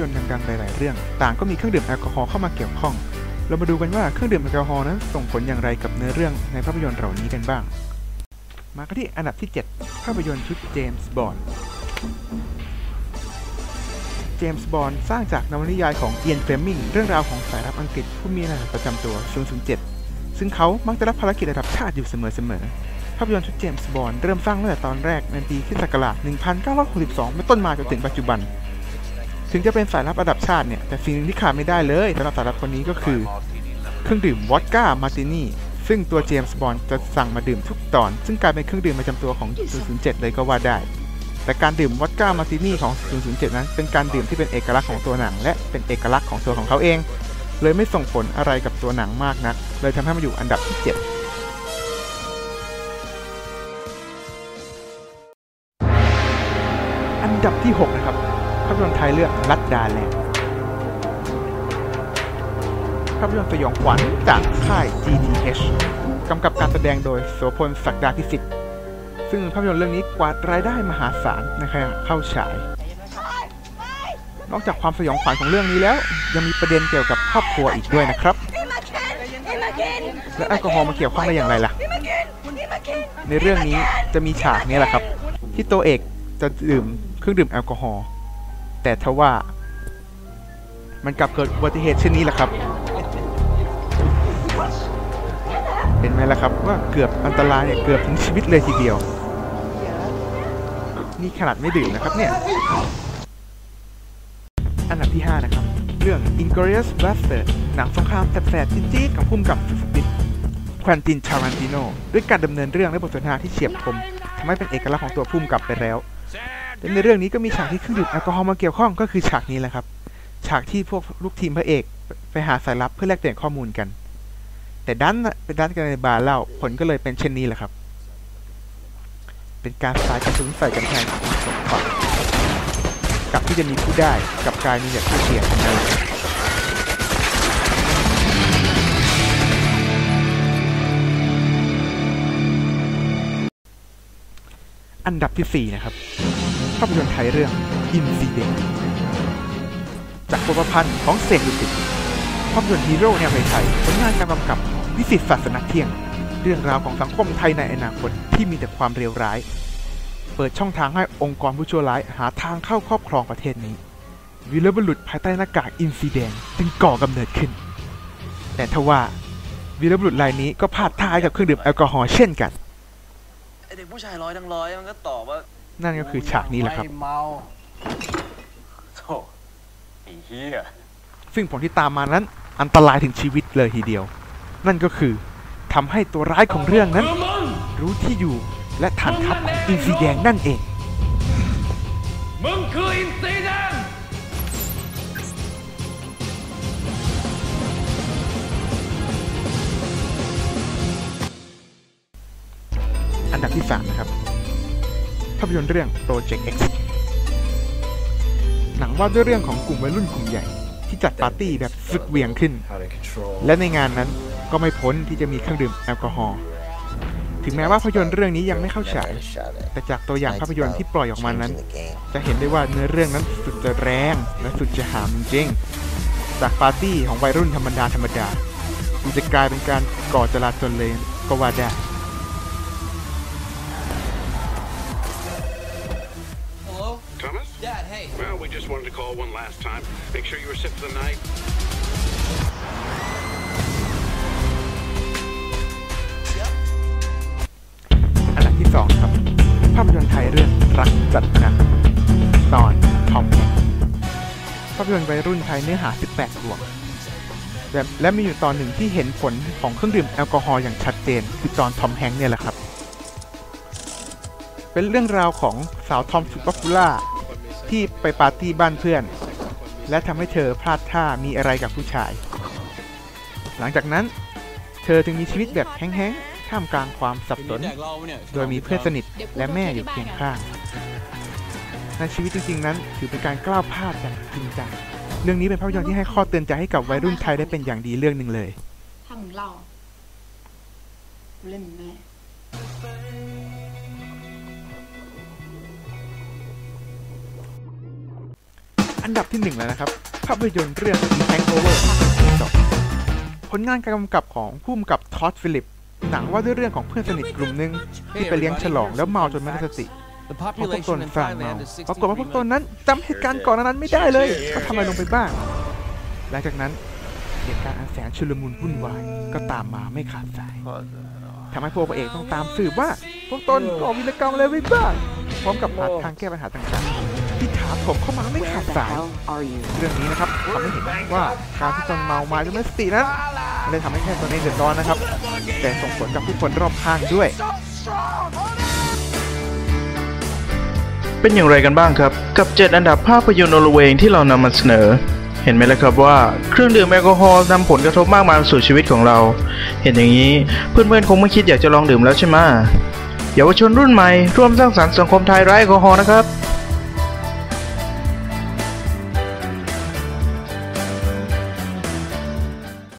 ยนตร์ดังๆหลายๆเรื่อง ต่างก็มีเครื่องดื่มแอลกอฮอล์เข้ามาเกี่ยวข้อง เรามาดูกันว่าเครื่องดื่มแอลกอฮอล์นั้นส่งผลอย่างไรกับเนื้อเรื่องในภาพยนตร์เหล่านี้กันบ้าง มากันที่อันดับที่ 7 ภาพยนตร์ชุดเจมส์บอนด์เจมส์บอนด์สร้างจากนวนิยายของเอียนเฟลมิงเรื่องราวของสายลับอังกฤษผู้มีรหัสประจำตัว 007 ซึ่งเขามักจะรับภารกิจระดับชาติอยู่เสมอๆ ภาพยนตร์ชุดเจมส์บอนด์เริ่มสร้างตั้งแต่ตอนแรกในปีคริสตศักราช1962เป็นต้นมาจนถึงปัจจุบัน ถึงจะเป็นสายลับระดับชาติเนี่ย แต่สิ่งหนึ่งที่ขาดไม่ได้เลยสำหรับสายลับคนนี้ก็คือ เครื่องดื่มวอดก้ามาร์ตินี่ ซึ่งตัวเจมส์บอนด์จะสั่งมาดื่มทุกตอน ซึ่งกลายเป็นเครื่องดื่มประจำตัวของ 007 เลยก็ว่าได้ แต่การดื่มวอดก้ามาร์ตินี่ของ 007 นั้น เป็นการดื่มที่เป็นเอกลักษณ์ของตัวหนัง และเป็นเอกลักษณ์ของตัวของเขาเอง เลยไม่ส่งผลอะไรกับตัวหนังมากนัก เลยทำให้มันอยู่อันดับที่ 7อันดับที่ 6 นะครับ ภาพยนตร์ไทยเรื่องลัดดาแลนด์ภาพยนตร์สยองขวัญจากค่าย GDH กำกับการแสดงโดยโสพลศักดาพิสิทธิ์ ซึ่งภาพยนตร์เรื่องนี้กวาดรายได้มหาศาลในขณะเข้าฉาย นอกจากความสยองขวัญของเรื่องนี้แล้ว ยังมีประเด็นเกี่ยวกับครอบครัวอีกด้วยนะครับ และแอลกอฮอล์มาเกี่ยวข้องได้อย่างไรล่ะ ในเรื่องนี้จะมีฉากนี้แหละครับ ที่ตัวเอกจะดื่มเครื่องดื่มแอลกอฮอล์ แต่ทว่า มันกลับเกิดอุบัติเหตุเช่นนี้แหละครับเห็นไหมล่ะครับว่าเกือบอันตรายเนี่ยเกือบถึงชีวิตเลยทีเดียว นี่ขนาดไม่ดื่มนะครับเนี่ย อันดับที่ 5 นะครับ เรื่อง Inglorious Bastard หนังสงครามแสบๆจี๊ดๆของพุ่มกับสุดสติควันตินชารันติโนด้วยการดำเนินเรื่องและบทสนทนาที่เฉียบคมทำให้เป็นเอกลักษณ์ของตัวพุ่มกับไปแล้ว และในเรื่องนี้ก็มีฉากที่เครื่องดื่มแอลกอฮอล์มาเกี่ยวข้องก็คือฉากนี้แหละครับ ฉากที่พวกลูกทีมพระเอกไปหาสายลับเพื่อแลกเปลี่ยนข้อมูลกัน แต่ดันเป็นดันกันในบาร์เหล้าผลก็เลยเป็นเช่นนี้แหละครับ เป็นการสายกระสุนใส่กันแทนของสองฝั่งกับที่จะมีผู้ได้กับกายมีแต่ผู้เสียนั่นเองอันดับที่ 4 นะครับ ภาพยนตร์ไทยเรื่อง Incident จากบทประพันธ์ของเสกดุสิตภาพยนตร์ฮีโร่แนวไทยผลงานการกำกับวิสิตศาสนาเที่ยง เรื่องราวของสังคมไทยในอนาคตที่มีแต่ความเลวร้าย เปิดช่องทางให้องค์กรผู้ชั่วร้ายหาทางเข้าครอบครองประเทศนี้วีรบุรุษภายใต้หน้ากากอินซีแดงจึงก่อกำเนิดขึ้น แต่ทว่าวีรบุรุษรายนี้ก็พลาดท่ากับเครื่องดื่มแอลกอฮอล์เช่นกันเด็กผู้ชายร้อยทั้งร้อยมันก็ตอบว่า นั่นก็คือฉากนี้แหละครับไม่เมาโธ่ไอ้เหี้ยซึ่งผลที่ตามมานั้นอันตรายถึงชีวิตเลยทีเดียว นั่นก็คือทำให้ตัวร้ายของเรื่องนั้น รู้ที่อยู่และฐานทัพของอินซีแดงนั่นเอง มึงคืออินซีแดงอันดับที่3นะครับ ภาพยนตร์เรื่อง Project X หนังว่าด้วยเรื่องของกลุ่มวัยรุ่นกลุ่มใหญ่ ที่จัดปาร์ตี้แบบสุดเหวียงขึ้น และในงานนั้นก็ไม่พ้นที่จะมีเครื่องดื่มแอลกอฮอล์ถึงแม้ว่าภาพยนตร์เรื่องนี้ยังไม่เข้าฉาย แต่จากตัวอย่างภาพยนตร์ที่ปล่อยออกมานั้น จะเห็นได้ว่าเนื้อเรื่องนั้นสุดจะแรงและสุดจะหามจริงจากปาร์ตี้ของวัยรุ่นธรรมดาธรรมดามันจะกลายเป็นการก่อจลาจลเลยก็ว่าได้ just wanted to call one last time. Make sure you were set for the night. อันดับที่2ครับ ภาพยนตร์ไทยเรื่องรักจัดหนักตอนทอมแฮงภาพยนตร์วัยรุ่นไทยเนื้อหา 18 บวกและและมีอยู่ตอนหนึ่งที่เห็นผลของเครื่องดื่มแอลกอฮอล์อย่างชัดเจน คือตอนทอมแฮงค์เนี่ยแหละครับ เป็นเรื่องราวของสาวทอมสุดป๊อปปูล่า ที่ไปปาร์ตี้บ้านเพื่อน และทำให้เธอพลาดท่ามีอะไรกับผู้ชาย หลังจากนั้น เธอจึงมีชีวิตแบบแห้งๆท่ามกลางความสับสน โดยมีเพื่อนสนิทและแม่อยู่เคียงข้าง ในชีวิตจริงๆนั้น ถือเป็นการกล้าวพลาดอย่างจริงจังเรื่องนี้เป็นภาพยนตร์ที่ให้ข้อเตือนใจให้กับวัยรุ่นไทยได้เป็นอย่างดีเรื่องหนึ่งเลยถ้ามึงเล่าเล่นมึงแน่ ออันดับที่หนึ่งแล้วนะครับ ภาพยนตร์เรื่อง The Hangover ภาคที่สองผลงานการกำกับของผู้กำกับท็อดฟิลิป หนังว่าด้วยเรื่องของเพื่อนสนิทกลุ่มหนึ่งที่ไปเลี้ยงฉลองแล้วเมาจนไม่ได้สติ The พอพวกต population น in สั่งเมา Thailand is ปรากฏว่าพวกตน63นั้นจำเหตุการณ์ก่อนหนานั้นไม่ได้เลยเขาทำอะไรลงไปบ้าง หลังจากนั้นเหตุการณ์อันแสนชุลมุนวุ่นวายก็ตามมาไม่ขาดสายทำให้พวกพระเอกต้องตามสืบว่า พวกตนก่อวิรกรรมอะไรไว้บ้าง พร้อมกับหาทางแก้ปัญหาต่างๆ ที่ถาโถมเข้ามาไม่ขาดสาย เรื่องนี้นะครับทำให้เห็นว่าการที่ตนเมามาจนไม่สตินั้นไม่ได้ทำให้แค่ตนเองเดือดร้อนนะครับ แต่ส่งผลกับผู้คนรอบข้างด้วย เป็นอย่างไรกันบ้างครับ กับ 7 อันดับภาพยนตร์นอร์เวย์ที่เรานำมาเสนอ เห็นไหมล่ะครับว่าเครื่องดื่มแอลกอฮอล์นำผลกระทบมากมายสู่ชีวิตของเรา เห็นอย่างนี้เพื่อนๆคงไม่คิดอยากจะลองดื่มแล้วใช่ไหมเยาวชนรุ่นใหม่ร่วมสร้างสรรค์สังคมไทยไร้แอลกอฮอล์นะครับ